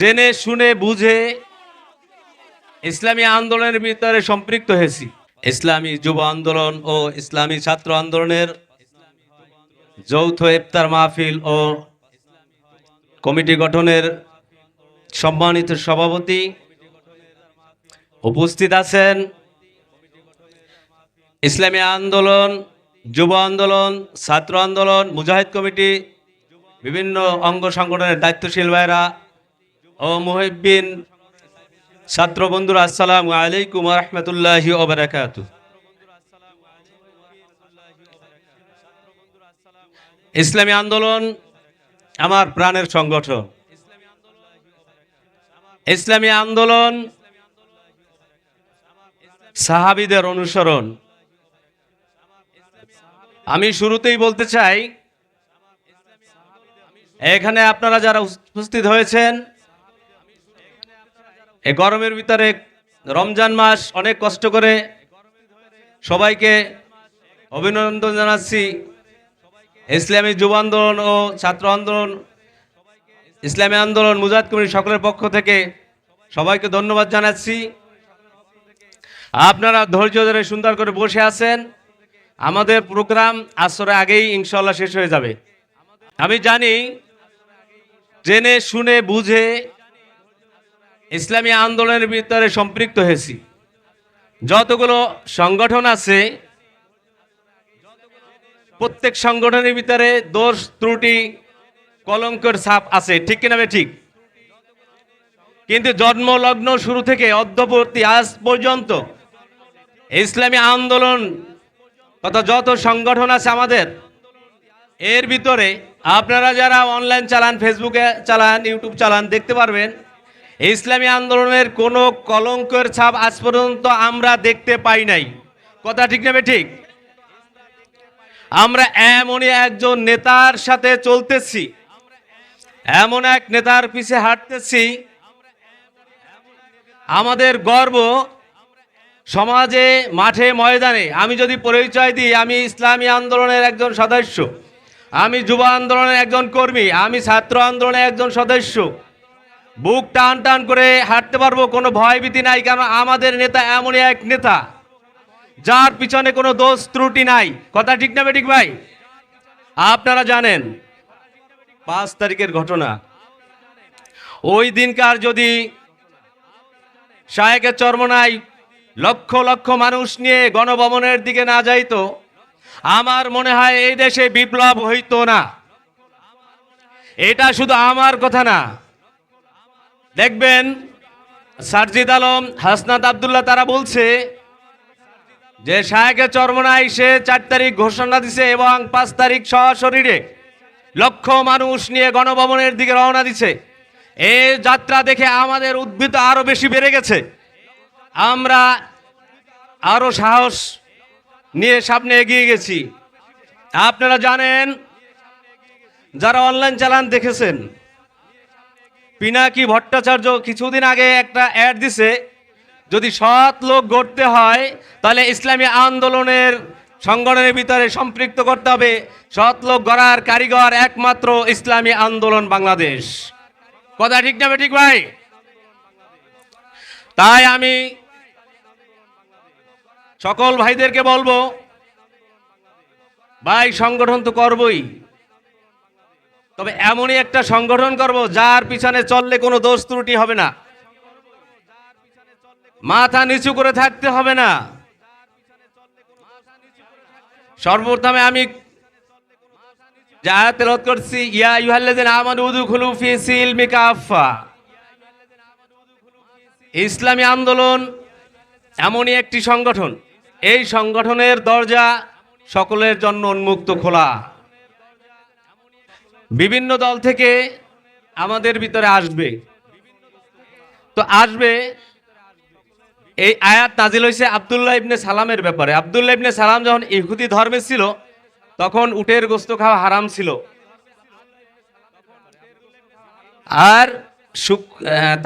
জেনে শুনে বুঝে ইসলামী আন্দোলনের ভিতরে সম্পৃক্ত হয়েছি। ইসলামী যুব আন্দোলন ও ইসলামী ছাত্র আন্দোলনের যৌথ ইফতার মাহফিল ও কমিটি গঠনের সম্মানিত সভাপতি উপস্থিত আছেন ইসলামী আন্দোলন, যুব আন্দোলন, ছাত্র আন্দোলন, মুজাহিদ কমিটি, বিভিন্ন অঙ্গ সংগঠনের দায়িত্বশীল ভাইরা ও মুহিবিন ছাত্র বন্ধুরা, আসসালামু আলাইকুম রহমতুল্লাহ ইসলামী আন্দোলন আমার প্রাণের সংগঠন। ইসলামী আন্দোলন সাহাবিদের অনুসরণ। আমি শুরুতেই বলতে চাই, এখানে আপনারা যারা উপস্থিত হয়েছেন এই গরমের ভিতরে রমজান মাস অনেক কষ্ট করে সবাইকে অভিনন্দন জানাচ্ছি। ইসলামী যুব আন্দোলন ও ছাত্র আন্দোলন, ইসলামী আন্দোলন মুজাহিদ কমিটি সকলের পক্ষ থেকে সবাইকে ধন্যবাদ জানাচ্ছি। আপনারা ধৈর্য ধরে সুন্দর করে বসে আছেন। আমাদের প্রোগ্রাম আসরে আগেই ইনশাল্লাহ শেষ হয়ে যাবে। আমি জানি, জেনে, শুনে, বুঝে ইসলামী আন্দোলনের ভিতরে সম্পৃক্ত হয়েছি। যতগুলো সংগঠন আছে, প্রত্যেক সংগঠনের ভিতরে দোষ, ত্রুটি, কলঙ্কের ছাপ আছে, ঠিক কিনা ঠিক? কিন্তু জন্মলগ্ন শুরু থেকে অদ্যবর্তী আজ পর্যন্ত ইসলামী আন্দোলন তথা যত সংগঠন আছে আমাদের, এর ভিতরে আপনারা যারা অনলাইন চালান ফেসবুকে চালান ইউটিউব চালান, দেখতে পারবেন ইসলামী আন্দোলনের কোনো কলঙ্কের ছাপ আজ পর্যন্ত আমরা দেখতে পাই নাই। কথা ঠিক নেবে ঠিক আমরা এমনই একজন নেতার সাথে চলতেছি, এমন এক নেতার পিছে হাঁটতেছি। আমাদের গর্ব সমাজে, মাঠে, ময়দানে, আমি যদি পরিচয় দিই, আমি ইসলামী আন্দোলনের একজন সদস্য, আমি যুব আন্দোলনের একজন কর্মী, আমি ছাত্র আন্দোলনের একজন সদস্য বুক টান টান করে হাঁটতে পারব, কোনো ভয়ভীতি নাই, কারণ আমাদের নেতা এমনই এক নেতা। যার পিছনে কোনো দোষ ত্রুটি নাই। কথা ঠিক না ঠিক ভাই? আপনারা জানেন, পাঁচ তারিখের ঘটনা। ওই দিনকার যদি শায়েকের চর্মনাই লক্ষ লক্ষ মানুষ নিয়ে গণভবনের দিকে না যাইতো, আমার মনে হয় এই দেশে বিপ্লব হইতো না। এটা শুধু আমার কথা না দেখবেন, সারজিদ আলম, হাসনাত আবদুল্লাহ তারা বলছে যে শায়েকের চর্মনাই সে চার তারিখ ঘোষণা দিছে এবং পাঁচ তারিখ সশরীরে লক্ষ মানুষ নিয়ে গণভবনের দিকে রওনা দিছে। এ যাত্রা দেখে আমাদের উদ্ভিদ আরও বেশি বেড়ে গেছে। আমরা আরও সাহস নিয়ে সামনে এগিয়ে গেছি। আপনারা জানেন, যারা অনলাইন চালান দেখেছেন পিনাকি ভট্টাচার্য কিছুদিন আগে একটা অ্যাড দিছে, যদি সৎ লোক গড়তে হয়, তাহলে ইসলামী আন্দোলনের সংগঠনের ভিতরে সম্পৃক্ত করতে হবে। সৎ লোক গড়ার কারিগর একমাত্র ইসলামী আন্দোলন বাংলাদেশ। কথা ঠিক না ঠিক ভাই? তাই আমি সকল ভাইদেরকে বলব, ভাই, সংগঠন তো করবই। তবে এমনই একটা সংগঠন করব, যার পিছনে চললে কোনো দোষ ত্রুটি হবে না। মাথা নিচু করে থাকতে হবে না। সর্বপ্রথমে আমি যা তেলত করছি, ইয়া ইউহাল্লাযিন আমানু উদখুলু ফি সিলমি কাফা ইসলামী আন্দোলন এমনই একটি সংগঠন। এই সংগঠনের দরজা সকলের জন্য উন্মুক্ত, খোলা। বিভিন্ন দল থেকে আমাদের ভিতরে আসবে। তো আসবে এই আয়াত নাজিল হয়েছে আবদুল্লাহ ইবনে সালামের ব্যাপারে। আবদুল্লাহ ইবনে সালাম যখন ইহুদি ধর্মে ছিল, তখন উটের গোস্ত খাওয়া হারাম ছিল। আর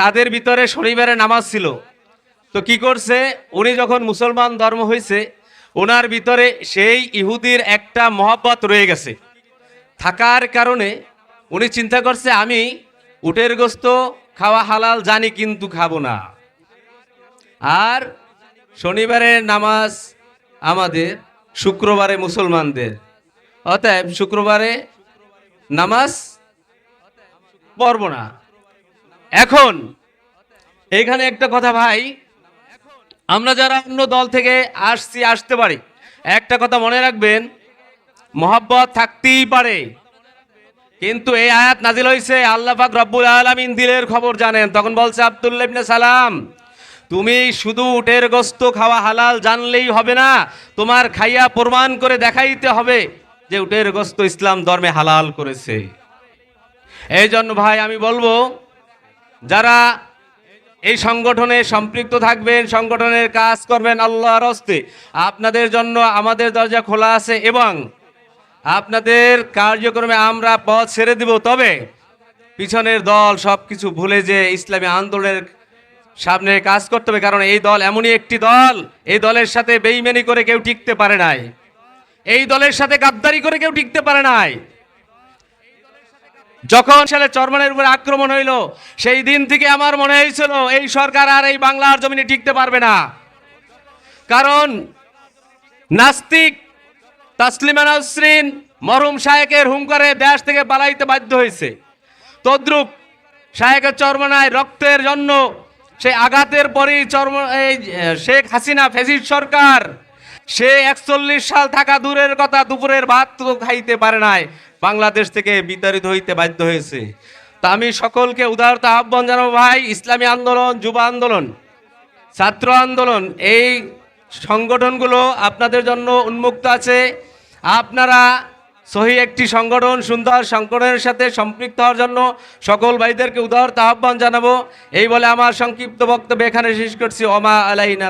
তাদের ভিতরে শনিবারে নামাজ ছিল। তো কি করছে? উনি যখন মুসলমান ধর্ম হয়েছে ওনার ভিতরে সেই ইহুদির একটা মহব্বত রয়ে গেছে। থাকার কারণে উনি চিন্তা করছে, আমি উটের গোস্ত খাওয়া হালাল, জানি কিন্তু খাব না। আর শনিবারের নামাজ আমাদের, শুক্রবারে মুসলমানদের। অতএব শুক্রবারে নামাজ পড়ব না। এখন এখানে একটা কথা ভাই, আমরা যারা অন্য দল থেকে আসছি, আসতে পারি। একটা কথা মনে রাখবেন মোহাব্বত থাকতেই পারে। কিন্তু এই আয়াত নাজিল হয়েছে আল্লাহ পাক রব্বুল আলামিন দিলের খবর জানেন। তখন বলছে আব্দুল্লাহ ইবনে সালাম, তুমি শুধু উটের গোস্ত খাওয়া হালাল জানলেই হবে না, তোমার খাইয়া প্রমাণ করে দেখাইতে হবে যে উটের গোস্ত ইসলাম ধর্মে হালাল করেছে। এই জন্য ভাই, আমি বলব, যারা এই সংগঠনে সম্পৃক্ত থাকবেন, সংগঠনের কাজ করবেন আল্লাহর হস্তে, আপনাদের জন্য আমাদের দরজা খোলা আছে এবং আপনাদের কার্যক্রমে আমরা পথ ছেড়ে দিব, তবে পিছনের দল সব কিছু ভুলে যে ইসলামী আন্দোলনের সামনে কাজ করতে হবে, কারণ এই দল এমনই একটি দল, এই দলের সাথে বেইমেনি করে কেউ টিকতে পারে নাই। এই দলের সাথে গাদ্দারি করে কেউ টিকতে পারে নাই। যখন সালে চরমানের উপর আক্রমণ হইল, সেই দিন থেকে আমার মনে হয়েছিল, এই সরকার আর এই বাংলার জমিনে টিকতে পারবে না। কারণ নাস্তিক তাসলিমা নাসরিন মরহুম শায়েকের হুঙ্কারে দেশ থেকে পালাইতে বাধ্য হয়েছে। তদ্রুপ শায়েকের চরমনায় রক্তের জন্য সেই আঘাতের পরেই চর্ম এই শেখ হাসিনা ফেসিস সরকার, সে একচল্লিশ সাল থাকা দূরের কথা দুপুরের ভাত তো খাইতে পারে নাই, বাংলাদেশ থেকে বিতাড়িত হইতে বাধ্য হয়েছে। তা আমি সকলকে উদারতা আহ্বান জানাব, ভাই, ইসলামী আন্দোলন, যুব আন্দোলন, ছাত্র আন্দোলন, এই সংগঠনগুলো আপনাদের জন্য উন্মুক্ত আছে। আপনারা সহি একটি সংগঠন, সুন্দর সংগঠনের সাথে সম্পৃক্ত হওয়ার জন্য সকল ভাইদেরকে উদাহরণ আহ্বান জানাব। এই বলে আমার সংক্ষিপ্ত বক্তব্য এখানে শেষ করছি। অমা আলাইনা।